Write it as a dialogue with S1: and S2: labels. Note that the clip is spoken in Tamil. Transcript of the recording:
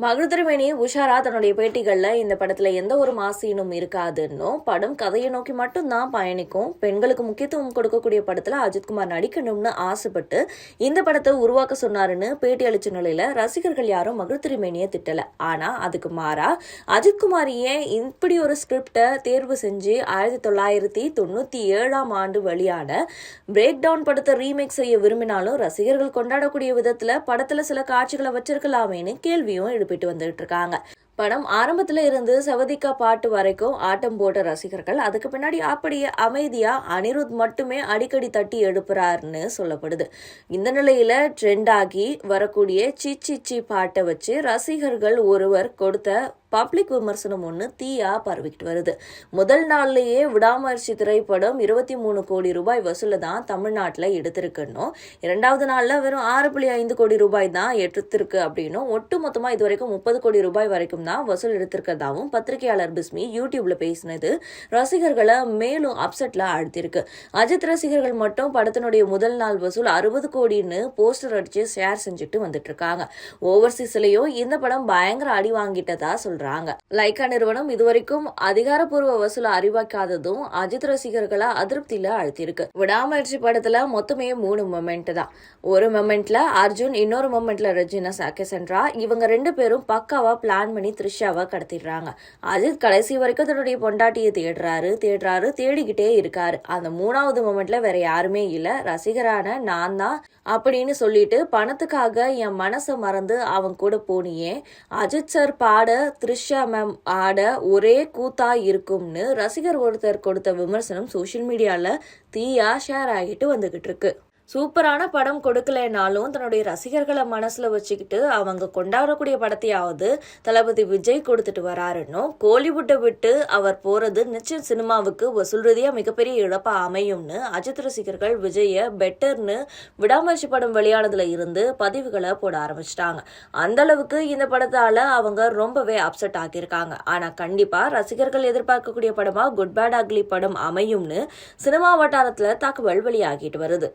S1: மகுதிரிமணி உஷாரா தன்னுடைய பேட்டிகள்ல இந்த படத்துல எந்த ஒரு மாசீனும் இருக்காதுன்னும் படம் கதையை நோக்கி மட்டும்தான் பயணிக்கும் பெண்களுக்கு முக்கியத்துவம் கொடுக்கக்கூடிய படத்துல அஜித்குமார் நடிக்கணும்னு ஆசைப்பட்டு இந்த படத்தை உருவாக்க சொன்னாருன்னு பேட்டி அளிச்ச நிலையில ரசிகர்கள் யாரும் மகிழ்திரிமேனியை திட்டல. ஆனா அதுக்கு மாறா அஜித்குமார் ஏன் இப்படி ஒரு ஸ்கிரிப்டை தேர்வு செஞ்சு ஆயிரத்தி தொள்ளாயிரத்தி தொண்ணூத்தி ஏழாம் ஆண்டு வெளியான பிரேக் டவுன் படத்தை ரீமேக் செய்ய விரும்பினாலும் ரசிகர்கள் கொண்டாடக்கூடிய விதத்துல படத்துல சில காட்சிகளை வச்சிருக்கலாமேன்னு கேள்வியும் போயிட்டு வந்துகிட்டு இருக்காங்க. படம் ஆரம்பத்துல இருந்து சவதிக்கா பாட்டு வரைக்கும் ஆட்டம் போட்ட ரசிகர்கள் அதுக்கு பின்னாடி அப்படியே அமைதியா அனிருத் மட்டுமே அடிக்கடி தட்டி எழுப்புறாருன்னு சொல்லப்படுது. இந்த நிலையில ட்ரெண்ட் ஆகி வரக்கூடிய சி சி சி பாட்டை வச்சு ரசிகர்கள் ஒருவர் கொடுத்த பப்ளிக் விமர்சனம் ஒன்று தீயா பரவிக்கிட்டு வருது. முதல் நாள்லேயே விடாமுயற்சி திரைப்படம் இருபத்தி மூணு கோடி ரூபாய் வசூல தான் தமிழ்நாட்டில் எடுத்திருக்குன்னும் இரண்டாவது நாளில் வெறும் ஆறு புள்ளி ஐந்து கோடி ரூபாய் தான் எடுத்திருக்கு அப்படின்னும் ஒட்டு மொத்தமாக இது வரைக்கும் முப்பது கோடி ரூபாய் வரைக்கும் தான் வசூல் எடுத்திருக்கிறதாவும் பத்திரிகையாளர் பிஸ்மி யூடியூப்ல பேசினது ரசிகர்களை மேலும் அப்செட்ல ஆழ்த்திருக்கு அஜித் ரசிகர்கள் மட்டும் படத்தினுடைய முதல் நாள் வசூல் அறுபது கோடின்னு போஸ்டர் அடிச்சு ஷேர் செஞ்சுட்டு வந்துட்டு இருக்காங்க ஓவர்சீஸ்லயும் இந்த படம் பயங்கர அடி வாங்கிட்டதா சொல்றாங்க. லைக்கா நிறுவனம் இதுவரைக்கும் அதிகாரப்பூர்வ வசூல் அறிவாக்காததும் அஜித் ரசிகர்களை அதிருப்தியில அழுத்திருக்கு விடாமுயற்சி படத்துல மொத்தமே மூணு மொமெண்ட் தான். ஒரு மொமெண்ட்ல அர்ஜுன் இன்னொரு மொமெண்ட்ல அக்கெ சென்றா இவங்க ரெண்டு பேரும் பக்காவா பிளான் பண்ணி த்ரிஷாவை கடத்திடுறாங்க. அஜித் கடைசி வரைக்கும் தன்னுடைய பொண்டாட்டியை தேடுறாரு தேடுறாரு தேடிக்கிட்டே இருக்காரு. அந்த மூணாவது மொமெண்ட்ல வேற யாருமே இல்ல. ரசிகரான நான் தான் அப்படின்னு சொல்லிட்டு பணத்துக்காக என் மனசை மறந்து அவன் கூட போனியே. அஜித் சார் பாட த்ரிஷா மேம் ஆட ஒரே கூத்தா இருக்கும்னு ரசிகர் ஒருத்தர் கொடுத்த விமர்சனம் சோஷியல் மீடியால தீயா ஷேர் ஆகிட்டு வந்துகிட்டு இருக்கு. சூப்பரான படம் கொடுக்கலைனாலும் தன்னுடைய ரசிகர்களை மனசுல வச்சுக்கிட்டு அவங்க கொண்டாடக்கூடிய படத்தையாவது தளபதி விஜய் கொடுத்துட்டு வராருன்னும் கோலிவுட்டை விட்டு அவர் போறது நிச்சயம் சினிமாவுக்கு வசூல் ரீதியா மிகப்பெரிய இழப்பா அமையும்னு அஜித் ரசிகர்கள் விஜய பெட்டர்னு விடாமுயற்சி படம் வெளியானதுல இருந்து பதிவுகளை போட ஆரம்பிச்சிட்டாங்க. அந்த அளவுக்கு இந்த படத்தால அவங்க ரொம்பவே அப்செட் ஆகியிருக்காங்க ஆனா கண்டிப்பா ரசிகர்கள் எதிர்பார்க்கக்கூடிய படமா குட் பேட் அக்லி படம் அமையும்னு சினிமா வட்டாரத்துல தகவல் வெளியாகிட்டு வருது.